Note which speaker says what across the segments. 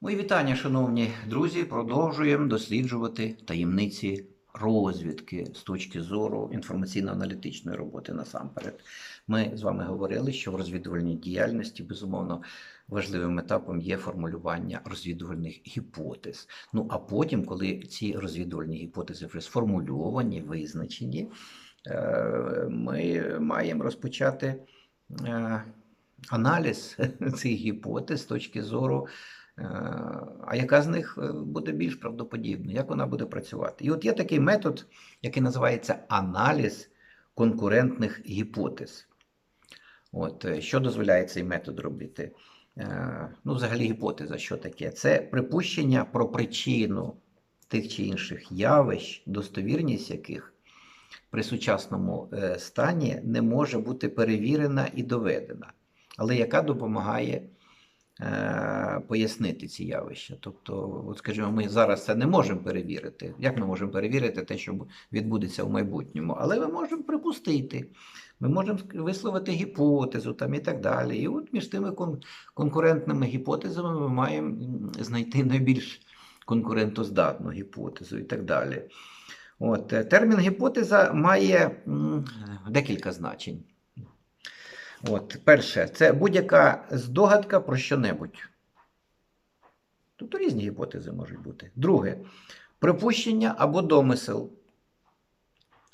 Speaker 1: Мої вітання, шановні друзі. Продовжуємо досліджувати таємниці розвідки з точки зору інформаційно-аналітичної роботи насамперед. Ми з вами говорили, що в розвідувальній діяльності безумовно важливим етапом є формулювання розвідувальних гіпотез. Ну а потім, коли ці розвідувальні гіпотези вже сформульовані, визначені, е, ми маємо розпочати е, аналіз цих гіпотез з точки зору. Е, А яка з них е, буде більш правдоподібна? Як вона буде працювати? І от є такий метод, який називається аналіз конкурентних гіпотез. От, е, що дозволяє цей метод робити? Ну, взагалі, гіпотеза, що таке? Це припущення про причину тих чи інших явищ, достовірність яких при сучасному стані не може бути перевірена і доведена, але яка допомагає пояснити ці явища. Тобто, от скажімо, ми зараз це не можемо перевірити. Як ми можемо перевірити те, що відбудеться в майбутньому? Але ми можемо припустити. Ми можемо висловити гіпотезу там і так далі. І от між тими кон- конкурентними гіпотезами ми маємо знайти найбільш конкурентоздатну гіпотезу і так далі. От, е, термін гіпотеза має декілька значень. От, перше, це будь-яка здогадка про що-небудь. Тобто різні гіпотези можуть бути. Друге, припущення або домисел.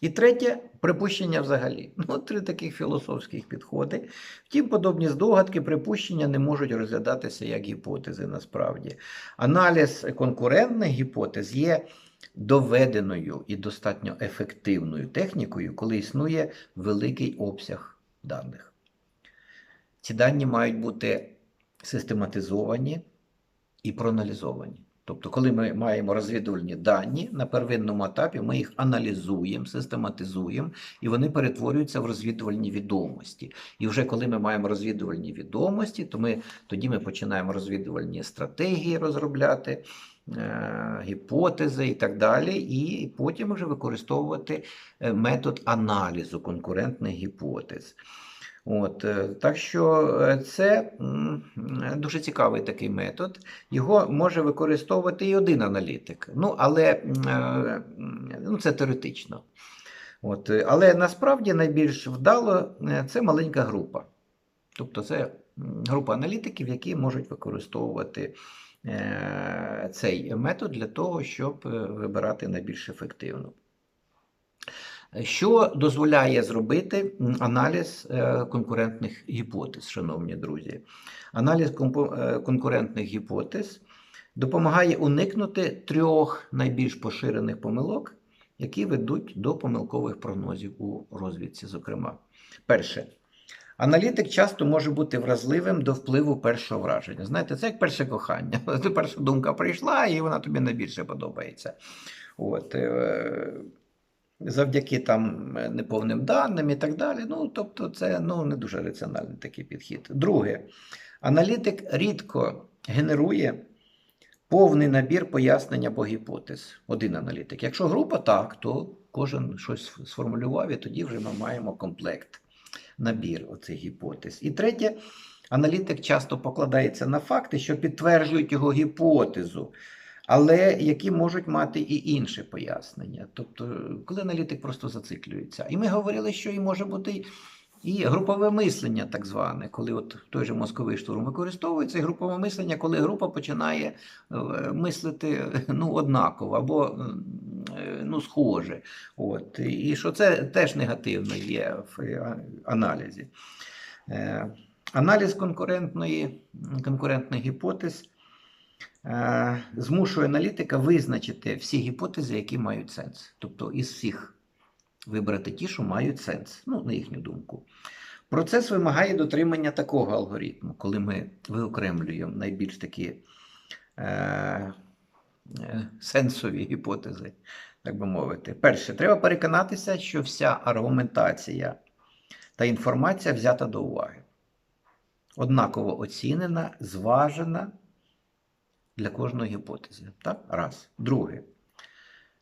Speaker 1: І третє припущення взагалі. Ну, три таких філософських підходи. Втім, подобні здогадки, припущення не можуть розглядатися як гіпотези насправді. Аналіз конкурентних гіпотез є доведеною і достатньо ефективною технікою, коли існує великий обсяг даних. Ці дані мають бути систематизовані і проаналізовані. Тобто, коли ми маємо розвідувальні дані на первинному етапі, ми їх аналізуємо, систематизуємо, і вони перетворюються в розвідувальні відомості. І вже коли ми маємо розвідувальні відомості, то ми тоді ми починаємо розвідувальні стратегії розробляти, е, гіпотези і так далі, і потім вже використовувати е, метод аналізу конкурентних гіпотез. От, е, так що е, це дуже цікавий такий метод. Його може використовувати і один аналітик. Ну, але е, ну, це теоретично. От, але насправді найбільш вдало це маленька група. Тобто це група аналітиків, які можуть використовувати цей метод для того, щоб вибирати найбільш ефективну. Що дозволяє зробити аналіз е, конкурентних гіпотез, шановні друзі? Аналіз е, конкурентних гіпотез допомагає уникнути трьох найбільш поширених помилок, які ведуть до помилкових прогнозів у розвідці. Зокрема, перше. Аналітик часто може бути вразливим до впливу першого враження. Знаєте, це як перше кохання. Перша думка прийшла, і вона тобі найбільше подобається. От, е, завдяки там е, неповним даним і так далі. Ну, тобто, це ну, не дуже раціональний такий підхід. Друге, аналітик рідко генерує повний набір пояснень або гіпотез. Один аналітик. Якщо група так, то кожен щось сформулював, і тоді вже ми маємо комплект, набір оцих гіпотез. І третє, аналітик часто покладається на факти, що підтверджують його гіпотезу але які можуть мати і інше пояснення. Тобто, коли аналітик просто зациклюється. І ми говорили, що і може бути і групове мислення, так зване, коли от той же мозковий штурм використовується, і групове мислення, коли група починає е, мислити ну, однаково або е, ну, схоже. От. І що це теж негативно є в е, аналізі. Е, Аналіз конкурентної, конкурентних гіпотез е, змушує аналітика визначити всі гіпотези, які мають сенс. Тобто із всіх вибрати ті, що мають сенс, ну, на їхню думку. Процес вимагає дотримання такого алгоритму, коли ми виокремлюємо найбільш такі е, е, сенсові гіпотези, так би мовити. Перше, треба переконатися, що вся аргументація та інформація взята до уваги. Однаково оцінена, зважена для кожної гіпотези. Так? Раз. Друге.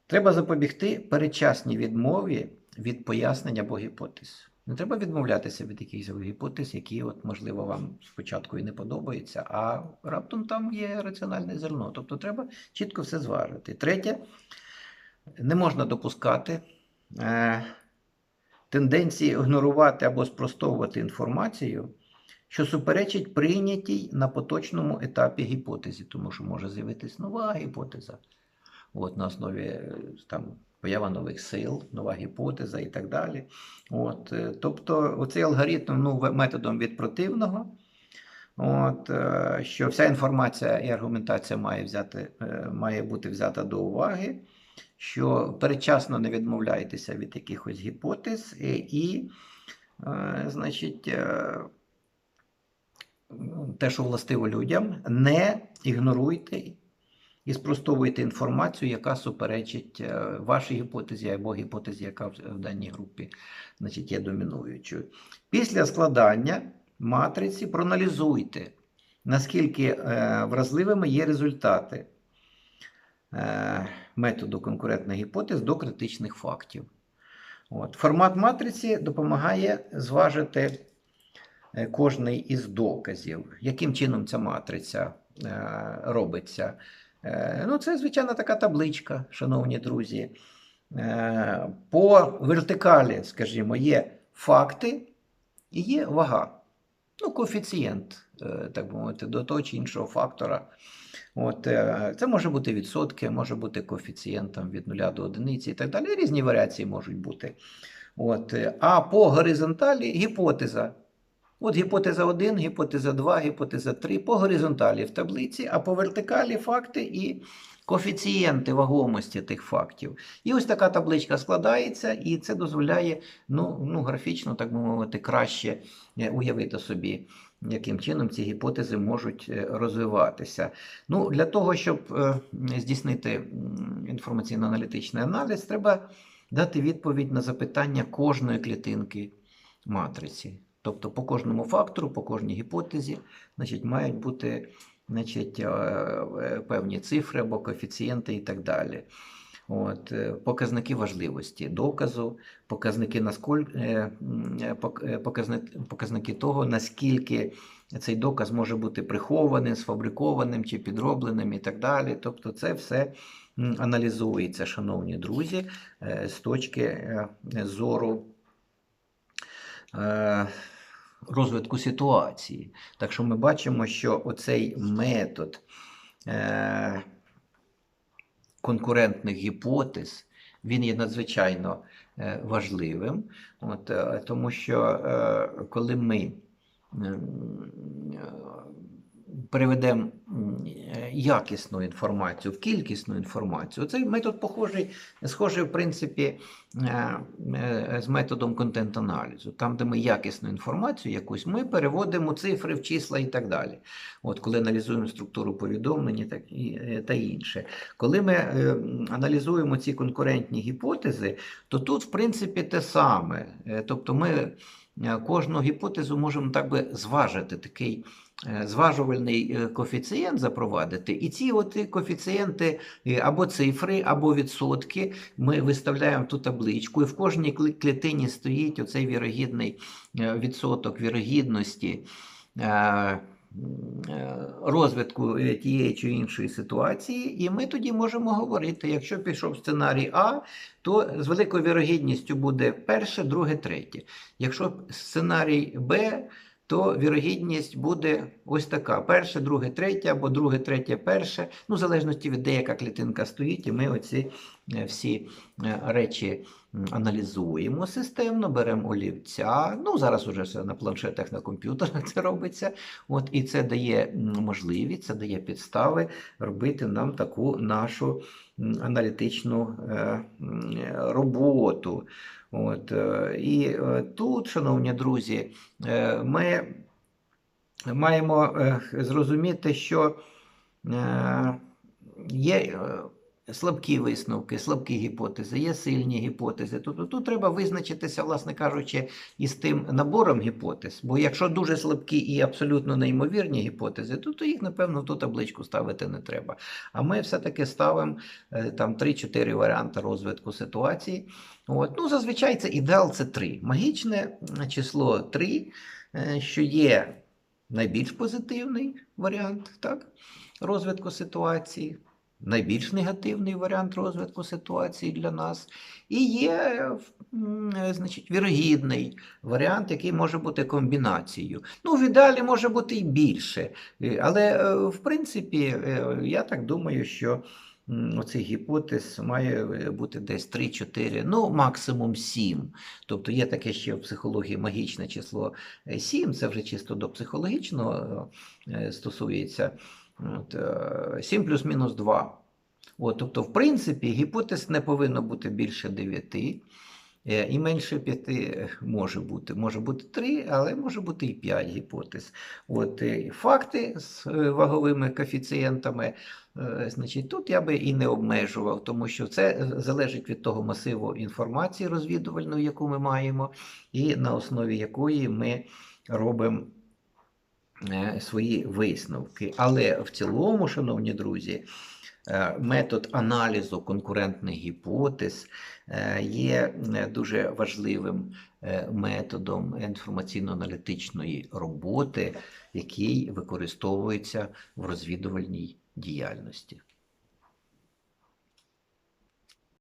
Speaker 1: Треба запобігти передчасній відмові від пояснень або гіпотез. Не треба відмовлятися від якихось гіпотез, які, от, можливо, вам спочатку і не подобаються, а раптом там є раціональне зерно. Тобто треба чітко все зважити. Третє, не можна допускати е, тенденції ігнорувати або спростовувати інформацію, що суперечить прийнятій на поточному етапі гіпотезі, тому що може з'явитись нова гіпотеза. От, на основі е, там, поява нових сил, нова гіпотеза і так далі. От, е, тобто, оцей алгоритм ну, методом від противного. От, е, що вся інформація і аргументація має, взяти, має бути взята до уваги, що передчасно не відмовляйтеся від якихось гіпотез і, і значить, те, що властиво людям, не ігноруйте і спростовуйте інформацію, яка суперечить е, вашій гіпотезі або гіпотезі, яка в даній групі значить, є домінуючою. Після складання матриці проаналізуйте, наскільки е, вразливими є результати е, методу конкурентних гіпотез до критичних фактів. От. Формат матриці допомагає зважити кожний із доказів, яким чином ця матриця е, робиться. Е, Ну, це звичайна така табличка, шановні друзі. Е, По вертикалі, скажімо, є факти і є вага. Ну, коефіцієнт, е, так мовити, до того чи іншого фактора. От, е, це може бути відсотки, може бути коефіцієнт від 0 до 1 і так далі. Різні варіації можуть бути. От, е, а по горизонталі гіпотеза. От гіпотеза 1, гіпотеза 2, гіпотеза 3 по горизонталі в таблиці, а по вертикалі факти і коефіцієнти вагомості тих фактів. І ось така табличка складається, і це дозволяє ну, ну, графічно, так би мовити, краще е, уявити собі, яким чином ці гіпотези можуть е, розвиватися. Ну, для того, щоб е, здійснити інформаційно-аналітичний аналіз, треба дати відповідь на запитання кожної клітинки матриці. Тобто по кожному фактору, по кожній гіпотезі, значить, мають бути значить, е, е, певні цифри або коефіцієнти і так далі. От, е, показники важливості доказу, показники, насколь, показники того, наскільки цей доказ може бути прихованим, сфабрикованим чи підробленим і так далі. Тобто це все аналізується, шановні друзі, з точки зору розвитку ситуації. Так що ми бачимо, що оцей метод е, конкурентних гіпотез він є надзвичайно е, важливим, От, е, тому що е, коли ми е, переведемо е, якісну інформацію в кількісну інформацію, цей метод похожий, схожий, в принципі, е, е, з методом контент-аналізу. Там, де ми якісну інформацію якусь, ми переводимо цифри в числа і так далі. От, коли аналізуємо структуру повідомлень так, і, та інше. Коли ми е, аналізуємо ці конкурентні гіпотези, то тут, в принципі, те саме. Тобто ми кожну гіпотезу можемо так би зважити, такий зважувальний е, коефіцієнт запровадити. І ці от коефіцієнти е, або цифри, або відсотки ми виставляємо ту табличку, і в кожній клітині стоїть оцей вірогідний е, відсоток вірогідності. е, е, Розвитку е, тієї чи іншої ситуації, і ми тоді можемо говорити, якщо пішов сценарій А, то з великою вірогідністю буде перше, друге, третє. Якщо сценарій Б, то вірогідність буде ось така: перше, друге, третє, або друге, третє, перше. Ну, в залежності від де яка клітинка стоїть, і ми оці всі е, речі аналізуємо системно, беремо олівця. Ну, зараз уже все на планшетах, на комп'ютерах це робиться. От, і це дає можливість, це дає підстави робити нам таку нашу аналітичну е, е, роботу. От, е, і е, тут, шановні друзі, е, ми маємо е, зрозуміти, що е, є е, слабкі висновки, слабкі гіпотези, є сильні гіпотези. Тобто тут треба визначитися, власне кажучи, із тим набором гіпотез. Бо якщо дуже слабкі і абсолютно неймовірні гіпотези, то, то їх, напевно, в ту табличку ставити не треба. А ми все-таки ставимо е, там 3-4 варіанти розвитку ситуації. От. Ну, зазвичай це ідеал це 3. Магічне число 3, е, що є найбільш позитивний варіант так, розвитку ситуації, найбільш негативний варіант розвитку ситуації для нас, і є значить, вірогідний варіант, який може бути комбінацією. Ну, в ідеалі може бути і більше. Е, Але, е, в принципі, е, я так думаю, що оцих гіпотез має бути десь 3-4, ну, максимум 7. Тобто є таке ще в психології магічне число 7, це вже чисто до психологічного стосується. От, е, 7 плюс-мінус 2. От, тобто, в принципі, гіпотез не повинно бути більше 9. е, І менше 5 може бути. Може бути 3, але може бути і 5 гіпотез. От, е, факти з е, ваговими коефіцієнтами, е, значить, тут я би і не обмежував, тому що це е, залежить від того масиву інформації розвідувальної, яку ми маємо, і на основі якої ми робимо е, свої висновки. Але в цілому, шановні друзі, е, метод аналізу конкурентних гіпотез е, є е, дуже важливим е, методом інформаційно-аналітичної роботи, який використовується в розвідувальній діяльності.